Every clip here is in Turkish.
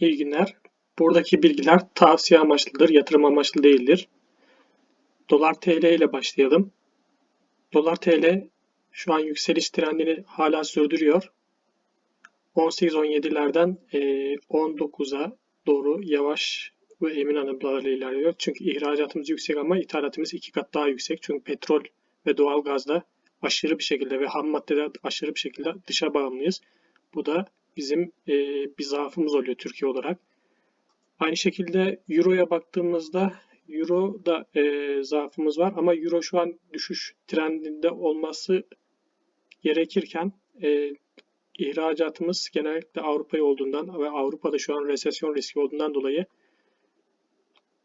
İyi günler. Buradaki bilgiler tavsiye amaçlıdır, yatırım amaçlı değildir. Dolar TL ile başlayalım. Dolar TL şu an yükseliş trendini hala sürdürüyor. 18-17'lerden 19'a doğru yavaş ve emin adımlarla ilerliyor. Çünkü ihracatımız yüksek ama ithalatımız iki kat daha yüksek. Çünkü petrol ve doğal gazda aşırı bir şekilde ve ham maddede aşırı bir şekilde dışa bağımlıyız. Bu da bizim e, bir zaafımız oluyor Türkiye olarak. Aynı şekilde Euro'ya baktığımızda Euro'da e, zaafımız var ama Euro şu an düşüş trendinde olması gerekirken e, ihracatımız genellikle Avrupa'ya olduğundan ve Avrupa'da şu an resesyon riski olduğundan dolayı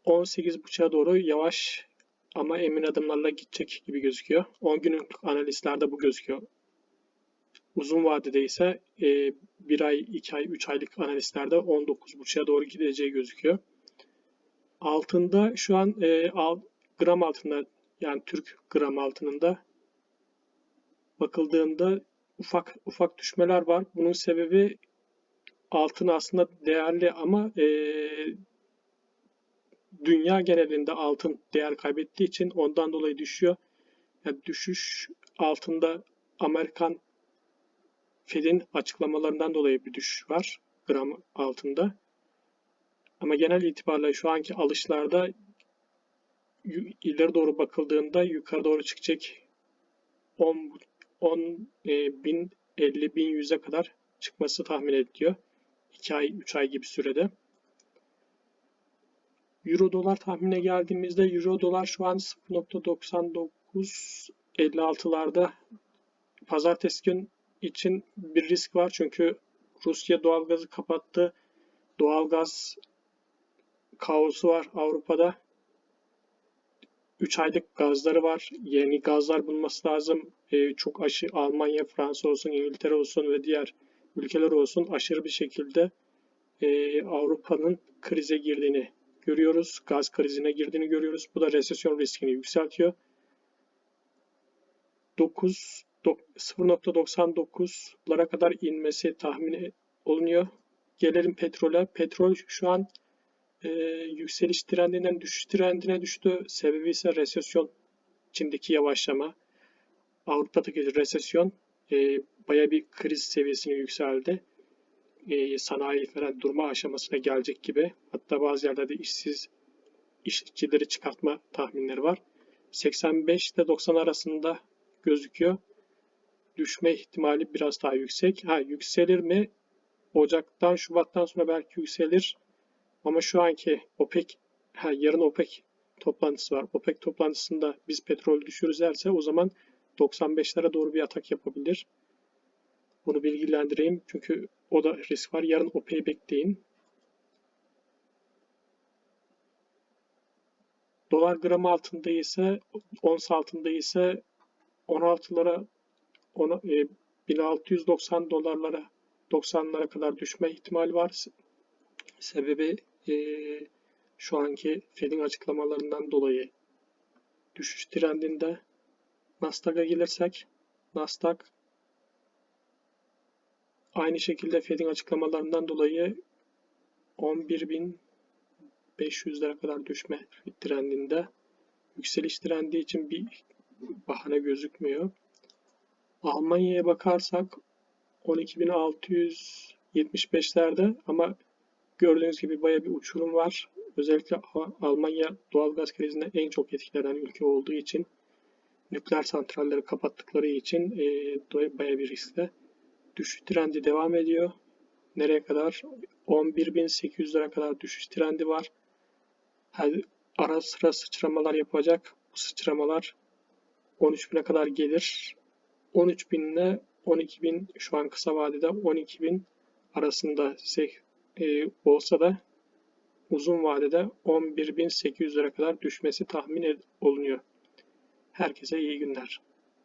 18.5'a doğru yavaş ama emin adımlarla gidecek gibi gözüküyor. 10 günlük analizlerde bu gözüküyor. Uzun vadede ise e, 1 ay, 2 ay, 3 aylık analizlerde 19.5'a doğru gideceği gözüküyor. Altında şu an e, al, gram altında yani Türk gram altınında bakıldığında ufak ufak düşmeler var. Bunun sebebi altın aslında değerli ama e, dünya genelinde altın değer kaybettiği için ondan dolayı düşüyor. Yani düşüş altında Amerikan Fed'in açıklamalarından dolayı bir düşüş var gram altında. Ama genel itibariyle şu anki alışlarda ileri doğru bakıldığında yukarı doğru çıkacak 10, 10 e, bin 50 bin yüze kadar çıkması tahmin ediliyor. 2 ay 3 ay gibi sürede. Euro dolar tahmine geldiğimizde Euro dolar şu an 0.99 56'larda pazartesi gün için bir risk var çünkü Rusya doğalgazı kapattı. Doğalgaz kaosu var Avrupa'da. 3 aylık gazları var. Yeni gazlar bulması lazım. Ee, çok aşı Almanya, Fransa olsun, İngiltere olsun ve diğer ülkeler olsun aşırı bir şekilde e, Avrupa'nın krize girdiğini görüyoruz. Gaz krizine girdiğini görüyoruz. Bu da resesyon riskini yükseltiyor. 9 0.99'lara kadar inmesi tahmin olunuyor. Gelelim petrole. Petrol şu an e, yükseliş trendinden düşüş trendine düştü. Sebebi ise resesyon içindeki yavaşlama. Avrupa'daki resesyon e, baya bir kriz seviyesine yükseldi. E, sanayi falan durma aşamasına gelecek gibi. Hatta bazı yerlerde işsiz işçileri çıkartma tahminleri var. 85 ile 90 arasında gözüküyor düşme ihtimali biraz daha yüksek. Ha yükselir mi? Ocaktan, Şubat'tan sonra belki yükselir. Ama şu anki OPEC, ha yarın OPEC toplantısı var. OPEC toplantısında biz petrol düşürürüz derse o zaman 95'lere doğru bir atak yapabilir. Bunu bilgilendireyim çünkü o da risk var. Yarın OPEC'i bekleyin. Dolar gram altında ise, ons altında ise 16'lara ona, e, 1690 dolarlara 90'lara kadar düşme ihtimali var. Sebebi e, şu anki Fed'in açıklamalarından dolayı düşüş trendinde. Nasdaq'a gelirsek Nasdaq aynı şekilde Fed'in açıklamalarından dolayı 11.500'lere kadar düşme trendinde. Yükseliş trendi için bir bahane gözükmüyor. Almanya'ya bakarsak 12.675'lerde ama gördüğünüz gibi baya bir uçurum var. Özellikle Almanya doğalgaz krizinde en çok etkilenen ülke olduğu için nükleer santralleri kapattıkları için e, baya bir riskte. Düşüş trendi devam ediyor. Nereye kadar? 11.800'lere kadar düşüş trendi var. Her ara sıra sıçramalar yapacak. Bu sıçramalar 13.000'e kadar gelir. 13.000 ile 12.000 şu an kısa vadede 12.000 arasında e, olsa da uzun vadede 11.800 lira kadar düşmesi tahmin olunuyor. Herkese iyi günler.